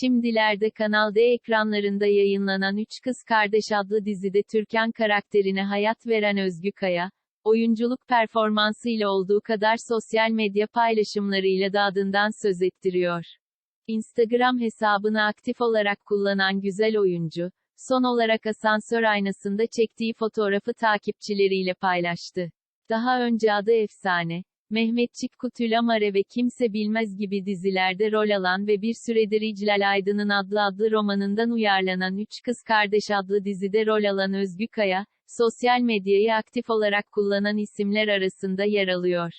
Şimdilerde Kanal D ekranlarında yayınlanan Üç Kız Kardeş adlı dizide Türkan karakterine hayat veren Özgü Kaya, oyunculuk performansıyla olduğu kadar sosyal medya paylaşımlarıyla da adından söz ettiriyor. Instagram hesabını aktif olarak kullanan güzel oyuncu, son olarak asansör aynasında çektiği fotoğrafı takipçileriyle paylaştı. Daha önce adı efsane, Mehmetçik Kutülamare ve Kimse Bilmez gibi dizilerde rol alan ve bir süredir İclal Aydın'ın adlı adlı romanından uyarlanan Üç Kız Kardeş adlı dizide rol alan Özgü Kaya, sosyal medyayı aktif olarak kullanan isimler arasında yer alıyor.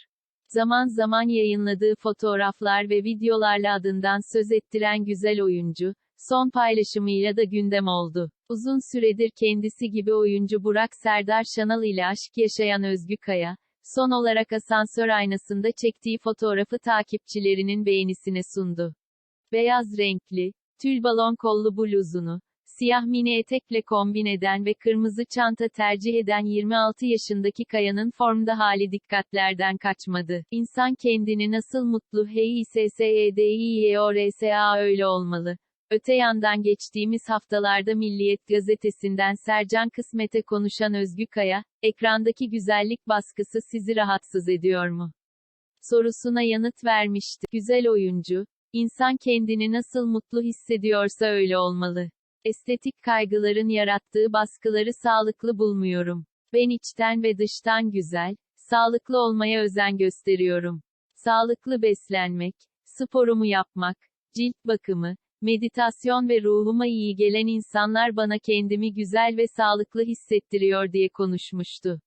Zaman zaman yayınladığı fotoğraflar ve videolarla adından söz ettiren güzel oyuncu, son paylaşımıyla da gündem oldu. Uzun süredir kendisi gibi oyuncu Burak Serdar Şanal ile aşk yaşayan Özgü Kaya, son olarak asansör aynasında çektiği fotoğrafı takipçilerinin beğenisine sundu. Beyaz renkli, tül balon kollu bluzunu, siyah mini etekle kombin eden ve kırmızı çanta tercih eden 26 yaşındaki Kaya'nın formda hali dikkatlerden kaçmadı. İnsan kendini nasıl mutlu hey SSEDİYORSA öyle olmalı. Öte yandan geçtiğimiz haftalarda Milliyet gazetesinden Sercan Kısmet'e konuşan Özgü Kaya, ekrandaki güzellik baskısı sizi rahatsız ediyor mu? Sorusuna yanıt vermişti. Güzel oyuncu, insan kendini nasıl mutlu hissediyorsa öyle olmalı. Estetik kaygıların yarattığı baskıları sağlıklı bulmuyorum. Ben içten ve dıştan güzel, sağlıklı olmaya özen gösteriyorum. Sağlıklı beslenmek, sporumu yapmak, cilt bakımı, meditasyon ve ruhuma iyi gelen insanlar bana kendimi güzel ve sağlıklı hissettiriyor diye konuşmuştu.